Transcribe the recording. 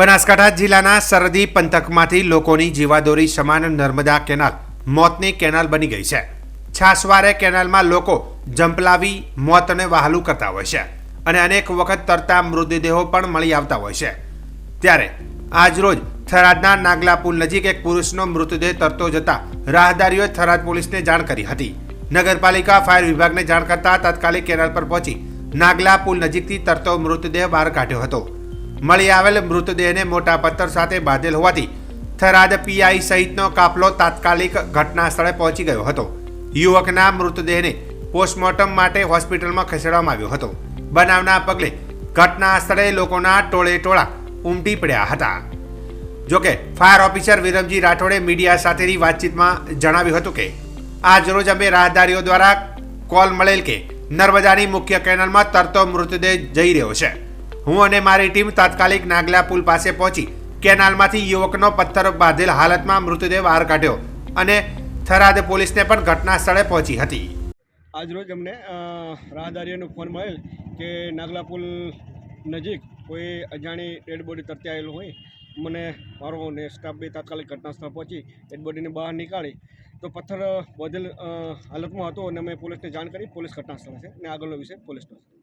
બનાસકાંઠા જિલ્લાના સરહદી પંથકમાંથી લોકોની જીવાદોરી સમાન નર્મદા કેનાલ મોતની કેનાલ બની ગઈ છે. છાસવારે કેનાલમાં લોકો જંપલાવી મોતને વહાલું કરતા હોય છે અને અનેક વખત તરતા મૃતદેહો પણ મળી આવતા હોય છે. ત્યારે આજરોજ થરાદના નાગલા પુલ નજીક એક પુરુષનો મૃતદેહ તરતો જતા રાહદારીઓએ થરાદ પોલીસને જાણ કરી હતી. નગરપાલિકા ફાયર વિભાગને જાણ કરતા તાત્કાલિક કેનાલ પર પહોંચી નાગલા પુલ નજીકથી તરતો મૃતદેહ બહાર કાઢ્યો હતો. મળી આવેલ મૃતદેહને મોટા પથ્થર સાથે બાંધેલ હોવાથી થરાદ પીઆઈ સહિતનો કાફલો તાત્કાલિક ઘટના સ્થળે પહોંચી ગયો હતો. યુવકના મૃતદેહને પોસ્ટમોર્ટમ માટે હોસ્પિટલમાં ખસેડવામાં આવ્યો હતો. બનાવના પગલે ઘટના સ્થળે લોકોના ટોળે ટોળા ઉમટી પડ્યા હતા. જોકે ફાયર ઓફિસર વિરમજી રાઠોડે મીડિયા સાથેની વાતચીતમાં જણાવ્યું હતું કે, આજ રોજ અમે રાહદારીઓ દ્વારા કોલ મળેલ કે નર્મદાની મુખ્ય કેનાલમાં તરતો મૃતદેહ જઈ રહ્યો છે. હું અને મારી ટીમ તાત્કાલિક નાગલા પુલ પાસે પહોંચી કેનાલમાંથી યુવકનો પથ્થર બાંધેલ હાલતમાં મૃતદેહ બહાર કાઢ્યો અને થરાદ પોલીસને પણ ઘટના સ્થળે પહોંચી હતી. આજરોજ અમને રાહદારીઓનો ફોન મળેલ કે નાગલા પુલ નજીક કોઈ અજાણી ડેડ બોડી તરતી આવેલું હોય, મને મારો ને સ્ટાફ બે તાત્કાલિક ઘટના સ્થળ પહોંચી ડેડ બોડીને બહાર નીકાળી તો પથ્થર બધેલ હાલતમાં હતો અને અમે પોલીસને જાણ કરી પોલીસ ઘટના સ્થળે છે અને આગળનો વિષય પોલીસનો છે.